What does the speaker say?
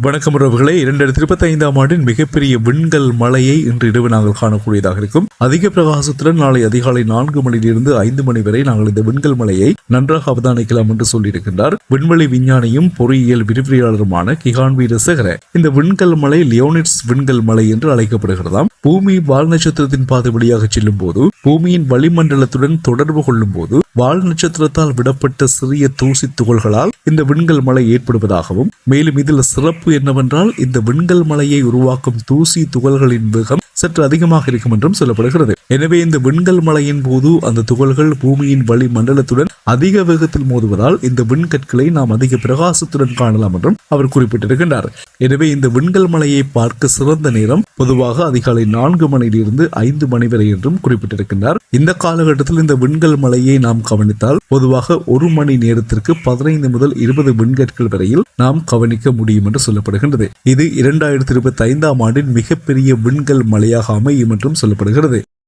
வணக்கம் உறவுகளே. இரண்டாயிரத்தி இருபத்தி ஐந்தாம் ஆண்டின் மிகப்பெரிய விண்கல் மழையை இன்று இரவு நாங்கள் காணக்கூடியதாக இருக்கும். அதிக பிரகாசத்துடன் நாளை அதிகாலை நான்கு மணியிலிருந்து ஐந்து மணி வரை நாங்கள் இந்த விண்கல் மலையை நன்றாக அவதானிக்கலாம் என்று சொல்லியிருக்கின்றார். விண்வெளி விஞ்ஞானியும் பொறியியல் விரிவுரையாளருமான கிஹான் வீரசேகர. இந்த விண்கல் மலை லியோனிட்ஸ் விண்கல் மலை என்று அழைக்கப்படுகிறதாம். பூமி வால் நட்சத்திரத்தின் பாதை வழியாக செல்லும் போது பூமியின் வளிமண்டலத்துடன் தொடர்பு கொள்ளும் போது வால் நட்சத்திரத்தால் விடப்பட்ட சிறிய தூசி துகள்களால் இந்த விண்கல் மலை ஏற்படுவதாகவும் மேலும் இதில் சிறப்பு என்னவென்றால் இந்த விண்கல் மலையை உருவாக்கும் தூசி துகள்களின் வேகம் சற்று அதிகமாக இருக்கும் என்றும் சொல்லப்படுகிறது. எனவே இந்த விண்கல் மலையின் போது அந்த துகள்கள் பூமியின் வளிமண்டலத்துடன் அதிக வேகத்தில் மோதுவதால் இந்த விண்கற்களை நாம் அதிக பிரகாசத்துடன் காணலாம் என்றும் அவர் குறிப்பிட்டிருக்கின்றார். எனவே இந்த விண்கல் மலையை பார்க்க சிறந்த நேரம் பொதுவாக அதிகாலை நான்கு மணியிலிருந்து ஐந்து மணி வரை என்றும் குறிப்பிட்டிருக்கின்றார். இந்த காலகட்டத்தில் இந்த விண்கல் மலையை நாம் கவனித்தால் பொதுவாக ஒரு மணி நேரத்திற்கு பதினைந்து முதல் இருபது விண்கற்கள் வரையில் நாம் கவனிக்க முடியும் என்று சொல்லப்படுகின்றது. இது இரண்டாயிரத்தி இருபத்தி ஐந்தாம் ஆண்டின் மிகப்பெரிய விண்கல் மலையாக அமையும் என்றும் சொல்லப்படுகிறது.